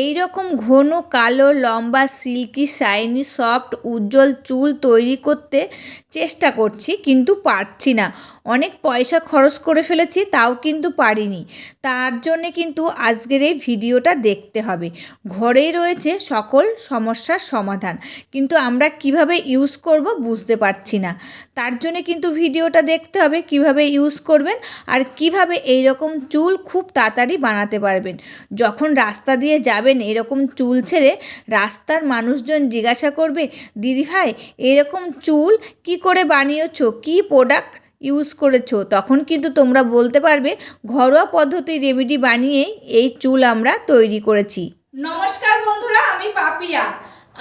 এই রকম ঘন, কালো, লম্বা, সিল্কি, শাইনি, সফট, উজ্জ্বল চুল তৈরি করতে চেষ্টা করছি, কিন্তু পারছি না। অনেক পয়সা খরচ করে ফেলেছি, তাও কিন্তু পারিনি। তার জন্যে কিন্তু আজকের এই ভিডিওটা দেখতে হবে। ঘরেই রয়েছে সকল সমস্যার সমাধান, কিন্তু আমরা কীভাবে ইউজ করব বুঝতে পারছি না। তার জন্যে কিন্তু ভিডিওটা দেখতে হবে, কীভাবে ইউজ করবেন আর কীভাবে এই রকম চুল খুব তাড়াতাড়ি বানাতে পারবেন। যখন রাস্তা দিয়ে যাবেন এরকম চুল ছেড়ে রাস্তার মানুষজন জিজ্ঞাসা করবে, দিদি ভাই, এরকম চুল কি করে বানিয়েছো? কি প্রোডাক্ট ইউজ করেছ? তখন কিন্তু তোমরা বলতে পারবে, ঘরোয়া পদ্ধতি রেমেডি বানিয়েই এই চুল আমরা তৈরি করেছি। নমস্কার বন্ধুরা, আমি পাপিয়া।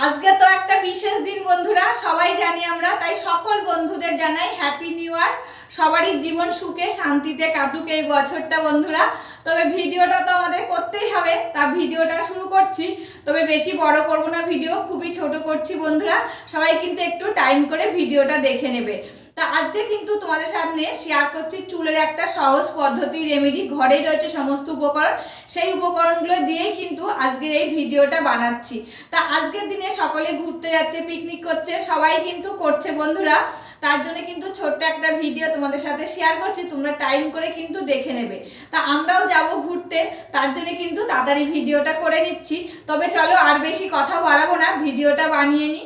আজকে তো একটা বিশেষ দিন বন্ধুরা, সবাই জানি আমরা, তাই সকল বন্ধুদের জানাই হ্যাপি নিউ ইয়ার সবারই জীবন সুখে, শান্তিতে কাটুক এই বছরটা বন্ধুরা। তবে ভিডিওটা তো আমাদের করতেই হবে। তা ভিডিওটা শুরু করছি। তবে বেশি বড় করব না, ভিডিও খুবই ছোট করছি বন্ধুরা। সবাই কিন্তু একটু টাইম করে ভিডিওটা দেখে নেবে। তা আজকে কিন্তু তোমাদের সামনে শেয়ার করছি চুলের একটা সহজ পদ্ধতি রেমেডি ঘরেই রয়েছে সমস্ত উপকরণ। সেই উপকরণগুলো দিয়েই কিন্তু আজকের এই ভিডিওটা বানাচ্ছি। তা আজকের দিনে সকলে ঘুরতে যাচ্ছে পিকনিক করছে, সবাই কিন্তু করছে বন্ধুরা। তার জন্য কিন্তু ছোট্ট একটা ভিডিও তোমাদের সাথে শেয়ার করছি, তোমরা টাইম করে কিন্তু দেখে নেবে। তা আমরাও যাব ঘুরতে, তার জন্য কিন্তু তাড়াতাড়ি ভিডিওটা করে নিচ্ছি। তবে চলো আর বেশি কথা বাড়াবো না ভিডিওটা বানিয়ে নিই।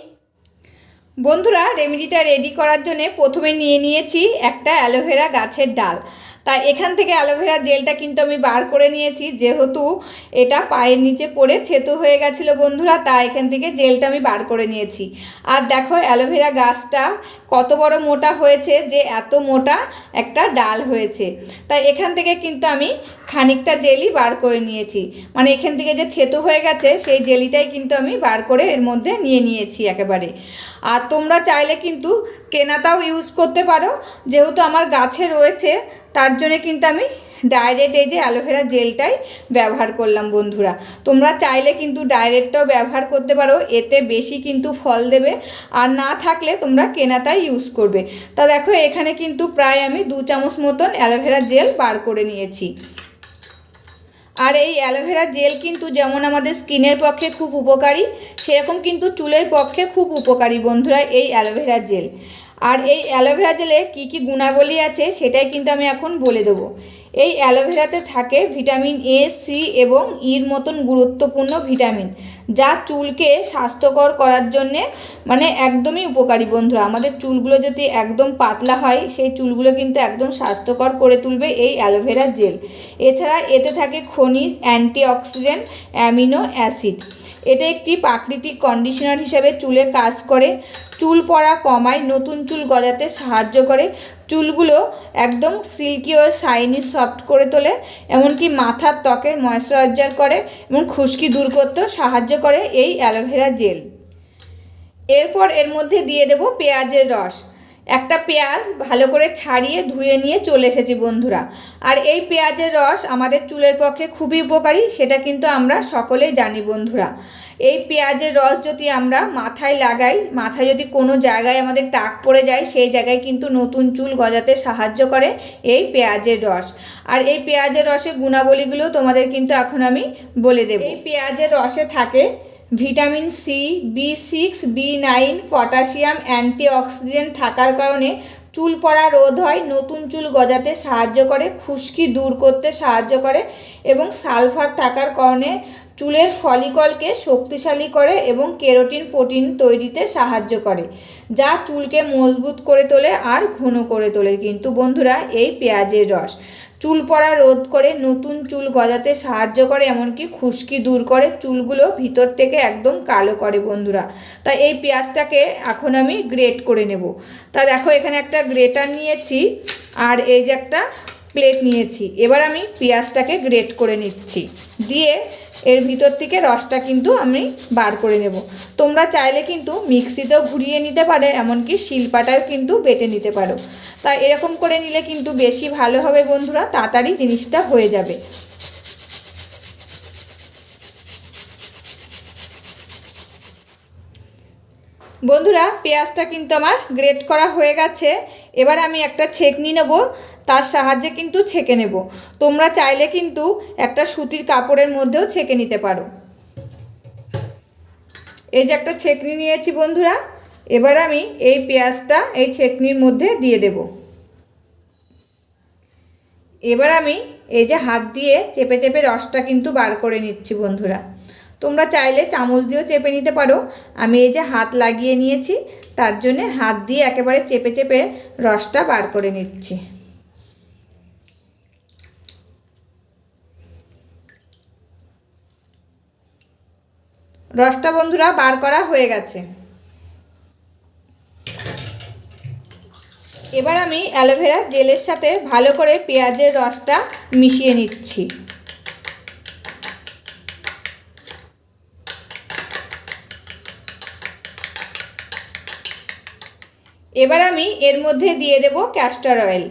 বন্ধুরা রেমেডিটা রেডি করার জন্য প্রথমে নিয়ে নিয়েছি একটা অ্যালোভেরা গাছের ডাল। তা এখান থেকে অ্যালোভেরা জেলটা কিন্তু আমি বার করে নিয়েছি। যেহেতু এটা পায়ের নিচে পড়ে থেতু হয়ে গেছিল বন্ধুরা তা এখান থেকে জেলটা আমি বার করে নিয়েছি। আর দেখো অ্যালোভেরা গাছটা কত বড় মোটা হয়েছে যে এত মোটা একটা ডাল হয়েছে। তাই এখান থেকে কিন্তু আমি খানিকটা জেলি বার করে নিয়েছি। মানে এখান থেকে যে থেতু হয়ে গেছে, সেই জেলিটাই কিন্তু আমি বার করে এর মধ্যে নিয়ে নিয়েছি একেবারে। আর তোমরা চাইলে কিন্তু কেনাটাও ইউজ করতে পারো। যেহেতু আমার গাছে রয়েছে তার জন্য কিন্তু আমি ডাইরেক্ট এই যে অ্যালোভেরা জেলটাই ব্যবহার করলাম বন্ধুরা। তোমরা চাইলে কিন্তু ডাইরেক্টটাও ব্যবহার করতে পারো, এতে বেশি কিন্তু ফল দেবে। আর না থাকলে তোমরা কেনাটাই ইউজ করবে। তা দেখো, এখানে কিন্তু প্রায় আমি দু চামচ মতন অ্যালোভেরা জেল বার করে নিয়েছি। আর এই অ্যালোভেরা জেল কিন্তু যেমন আমাদের স্কিনের পক্ষে খুব উপকারী, সেরকম কিন্তু চুলের পক্ষে খুব উপকারী বন্ধুরা এই অ্যালোভেরা জেল আর এই অ্যালোভেরা জেলে কী কী গুণাবলী আছে সেটাই কিন্তু আমি এখন বলে দেবো। এই অ্যালোভেরাতে থাকে ভিটামিন এ সি এবং ইর মতন গুরুত্বপূর্ণ ভিটামিন যা চুলকে স্বাস্থ্যকর করার জন্যে মানে একদমই উপকারী বন্ধুরা। আমাদের চুলগুলো যদি একদম পাতলা হয়, সেই চুলগুলো কিন্তু একদম স্বাস্থ্যকর করে তুলবে এই অ্যালোভেরা জেল এছাড়া এতে থাকে খনিজ অ্যান্টিঅক্সিডেন্ট, অ্যামিনো অ্যাসিড। এটা একটি প্রাকৃতিক কন্ডিশনার হিসাবে চুলে কাজ করে। চুল পড়া কমায়, নতুন চুল গজাতে সাহায্য করে। চুলগুলো একদম সিল্কি ও শাইনি সফট করে তোলে, এমনকি মাথার ত্বকের ময়শ্চারাইজার করে এবং খুশকি দূর করতেও সাহায্য করে এই অ্যালোভেরা জেল। এরপর এর মধ্যে দিয়ে দেব পেঁয়াজের রস। একটা পেঁয়াজ ভালো করে ছাড়িয়ে ধুয়ে নিয়ে চলে এসেছি বন্ধুরা। আর এই পেঁয়াজের রস আমাদের চুলের পক্ষে খুবই উপকারী, সেটা কিন্তু আমরা সকলেই জানি বন্ধুরা। এই পেঁয়াজের রস যদি আমরা মাথায় লাগাই, মাথায় যদি কোনো জায়গায় আমাদের টাক পড়ে যায়, সেই জায়গায় কিন্তু নতুন চুল গজাতে সাহায্য করে এই পেঁয়াজের রস। আর এই পেঁয়াজের রসের গুণাবলীগুলো তোমাদের কিন্তু এখন আমি বলে দেব। এই পেঁয়াজের রসে থাকে vitamin C, B six, B nine, potassium, antioxidant থাকার কারণে চুল পড়া রোধ হয়, নতুন চুল গজাতে সাহায্য করে, খুশকি দূর করতে সাহায্য করে এবং সালফার থাকার কারণে চুলের ফলিকলকে শক্তিশালী করে এবং কেরোটিন প্রোটিন তৈরিতে সাহায্য করে, যা চুলকে মজবুত করে তোলে আর ঘন করে তোলে। কিন্তু বন্ধুরা, এই পেঁয়াজের রস চুল পড়া রোধ করে নতুন চুল গজাতে সাহায্য করে, এমনকি খুশকি দূর করে চুলগুলো ভিতর থেকে একদম কালো করে বন্ধুরা। তাই এই পেঁয়াজটাকে এখন আমি গ্রেট করে নেব। তা দেখো, এখানে একটা গ্রেটার নিয়েছি, আর এই যে একটা প্লেট নিয়েছি। এবার আমি পেঁয়াজটাকে গ্রেট করে নিচ্ছি। দিয়ে এর ভিতর থেকে রসটা কিন্তু আমি বার করে নেব। তোমরা চাইলে কিন্তু মিক্সিতেও ঘুরিয়ে নিতে পারে, এমনকি শিলপাটাও কিন্তু বেটে নিতে পারো। তাই এরকম করে নিলে কিন্তু বেশি ভালো হবে বন্ধুরা, তাড়াতাড়ি জিনিসটা হয়ে যাবে। বন্ধুরা, পেঁয়াজটা কিন্তু আমার গ্রেট করা হয়ে গেছে। এবার আমি একটা ছেঁকনি নেব। তার সাহায্যে কিন্তু ছেঁকে নেব। তোমরা চাইলে কিন্তু একটা সুতির কাপড়ের মধ্যেও ছেঁকে নিতে পারো। এই যে একটা ছেকনি নিয়েছি বন্ধুরা, এবার আমি এই পেঁয়াজটা এই ছেকনির মধ্যে দিয়ে দেব। এবার আমি এই যে হাত দিয়ে চেপে চেপে রসটা কিন্তু বার করে নিচ্ছি বন্ধুরা। তোমরা চাইলে চামচ দিয়েও চেপে নিতে পারো। আমি এই যে হাত লাগিয়ে নিয়েছি, তার জন্যে হাত দিয়ে একেবারে চেপে চেপে রসটা বার করে নিচ্ছি। রসটা বন্ধুরা বার করা হয়ে গেছে। এবার আমি অ্যালোভেরা জেলের সাথে ভালো করে পেঁয়াজের রসটা মিশিয়ে নিচ্ছি। এবার আমি এর মধ্যে দিয়ে দেব ক্যাস্টার অয়েল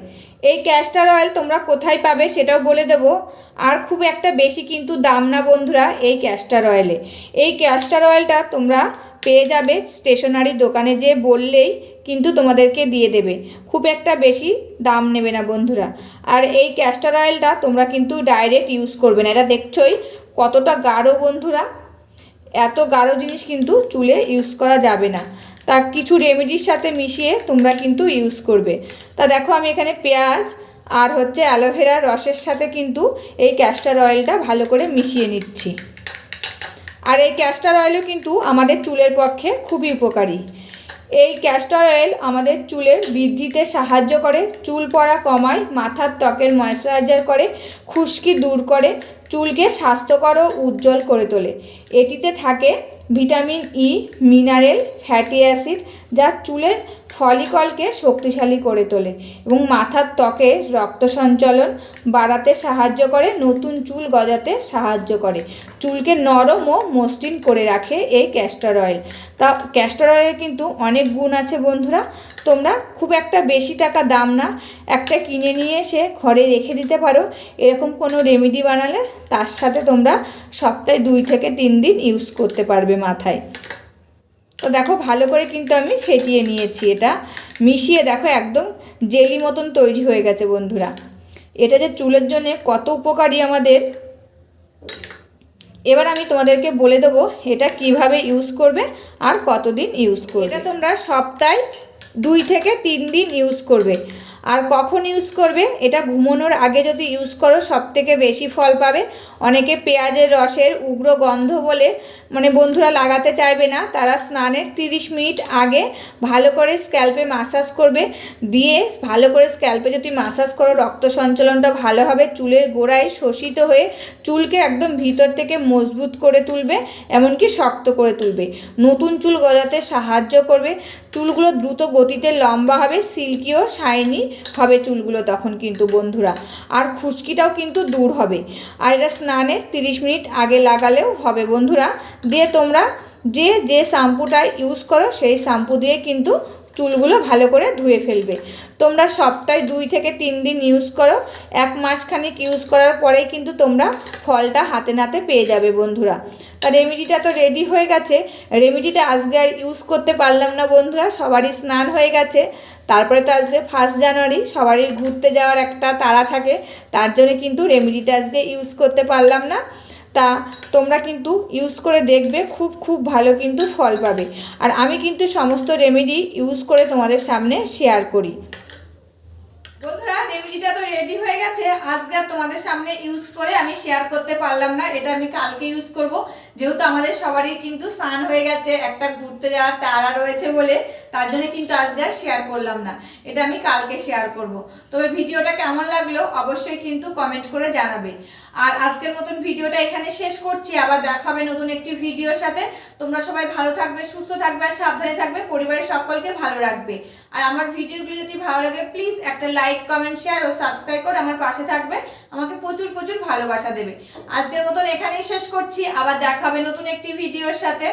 এই ক্যাস্টার অয়েল তোমরা কোথায় পাবে সেটাও বলে দেবো। আর খুব একটা বেশি কিন্তু দাম না বন্ধুরা এই ক্যাস্টার অয়েলে এই ক্যাস্টার অয়েলটা তোমরা পেয়ে যাবে স্টেশনারি দোকানে যে বললেই কিন্তু তোমাদেরকে দিয়ে দেবে। খুব একটা বেশি দাম নেবে না বন্ধুরা। আর এই ক্যাস্টার অয়েলটা তোমরা কিন্তু ডাইরেক্ট ইউজ করবে না। এটা দেখছোই কতটা গাঢ় বন্ধুরা। এত গাঢ় জিনিস কিন্তু চুলে ইউজ করা যাবে না। তা কিছু রেমেডির সাথে মিশিয়ে তোমরা কিন্তু ইউজ করবে। তা দেখো আমি এখানে পেঁয়াজ আর হচ্ছে অ্যালোভেরার রসের সাথে কিন্তু এই ক্যাস্টার অয়েলটা ভালো করে মিশিয়ে নিচ্ছি। আর এই ক্যাস্টার অয়েলও কিন্তু আমাদের চুলের পক্ষে খুবই উপকারী। এই ক্যাস্টার অয়েল আমাদের চুলের বৃদ্ধিতে সাহায্য করে, চুল পড়া কমায়, মাথার ত্বকের ময়শ্চারাইজার করে, খুশকি দূর করে, চুলকে স্বাস্থ্যকর ও উজ্জ্বল করে তোলে। এটিতে থাকে vitamin E mineral fatty acid যা চুলের ফলিকলকে শক্তিশালী করে তোলে এবং মাথার ত্বকে রক্ত সঞ্চালন বাড়াতে সাহায্য করে, নতুন চুল গজাতে সাহায্য করে। চুলকে নরম ও মসৃণ করে রাখে এই ক্যাস্টর অয়েল তা ক্যাস্টর অয়েলের কিন্তু অনেক গুণ আছে বন্ধুরা। তোমরা খুব একটা বেশি টাকা দাম না, একটা কিনে নিয়ে এসে ঘরে রেখে দিতে পারো। এরকম কোনো রেমেডি বানালে তার সাথে তোমরা সপ্তাহে দুই থেকে তিন দিন ইউজ করতে পারবে মাথায়। তো দেখো, ভালো করে কিন্তু আমি ফেটিয়ে নিয়েছি এটা। মিশিয়ে দেখো, একদম জেলি মতন তৈরি হয়ে গেছে বন্ধুরা। এটা যে চুলের জন্য কত উপকারী আমাদের। এবার আমি তোমাদেরকে বলে দেবো, এটা কীভাবে ইউজ করবে আর কতদিন ইউজ করবে। এটা তোমরা সপ্তাহে দুই থেকে তিন দিন ইউজ করবে। আর কখন ইউজ করবে? এটা ঘুমানোর আগে যদি ইউজ করো সব থেকে বেশি ফল পাবে। অনেকে পেঁয়াজের রসের উগ্র গন্ধ বলে মানে বন্ধুরা লাগাতে চাইবে না। তারা স্নানের তিরিশ মিনিট আগে ভালো করে স্ক্যাল্পে মাসাজ করবে। দিয়ে ভালো করে স্ক্যাল্পে যদি মাসাজ করো, রক্ত সঞ্চালনটা ভালো হবে। চুলের গোড়ায় শোষিত হয়ে চুলকে একদম ভিতর থেকে মজবুত করে তুলবে, এমনকি শক্ত করে তুলবে। নতুন চুল গজাতে সাহায্য করবে। চুলগুলো দ্রুত গতিতে লম্বা হবে সিল্কিও শাইনি হবে চুলগুলো তখন কিন্তু বন্ধুরা। আর খুশকিটাও কিন্তু দূর হবে। আর এটা স্নানের তিরিশ মিনিট আগে লাগালেও হবে বন্ধুরা। দিয়ে তোমরা যে যে শ্যাম্পুটা ইউজ করো, সেই শ্যাম্পু দিয়ে কিন্তু চুলগুলো ভালো করে ধুয়ে ফেলবে। তোমরা সপ্তাহে দুই থেকে তিন দিন ইউজ করো। এক মাসখানিক ইউজ করার পরেই কিন্তু তোমরা ফলটা হাতে নাতে পেয়ে যাবে বন্ধুরা। তা রেমিডিটা তো রেডি হয়ে গেছে। রেমিডিটা আজকে আর ইউজ করতে পারলাম না বন্ধুরা, সবারই স্নান হয়ে গেছে। তারপরে তো আজকে ফার্স্ট জানুয়ারি সবারই ঘুরতে যাওয়ার একটা তাড়া থাকে। তার জন্য কিন্তু রেমিডিটা আজকে ইউজ করতে পারলাম না। তা তোমরা কিন্তু ইউজ করে দেখবে, খুব খুব ভালো কিন্তু ফল পাবে। আর আমি কিন্তু সমস্ত রেমেডি ইউজ করে তোমাদের সামনে শেয়ার করি। বন্ধুরা রেমেডিটা তো রেডি হয়ে গেছে। আজকে তোমাদের সামনে ইউজ করে আমি শেয়ার করতে পারলাম না। এটা আমি কালকে ইউজ করব। যেহেতু আমাদের সবারই কিন্তু স্নান হয়ে গেছে, একটা ঘুরতে যাওয়ার তাড়া রয়েছে বলে, তার জন্য কিন্তু আজকে আর শেয়ার করলাম না। এটা আমি কালকে শেয়ার করব। তবে ভিডিওটা কেমন লাগল অবশ্যই কিন্তু কমেন্ট করে জানাবে। আর আজকের মতন ভিডিওটা এখানে শেষ করছি। আবার দেখাবে নতুন একটি ভিডিওর সাথে। তোমরা সবাই ভালো থাকবে, সুস্থ থাকবে, আর সাবধানে থাকবে। পরিবারের সকলকে ভালো রাখবে। আর আমার ভিডিওগুলো যদি ভালো লাগে প্লিজ একটা লাইক কমেন্ট শেয়ার ও সাবস্ক্রাইব করে আমার পাশে থাকবে। আমাকে প্রচুর প্রচুর ভালোবাসা দেবে। আজকের মতন এখানেই শেষ করছি। আবার দেখাবে নতুন একটি ভিডিওর সাথে।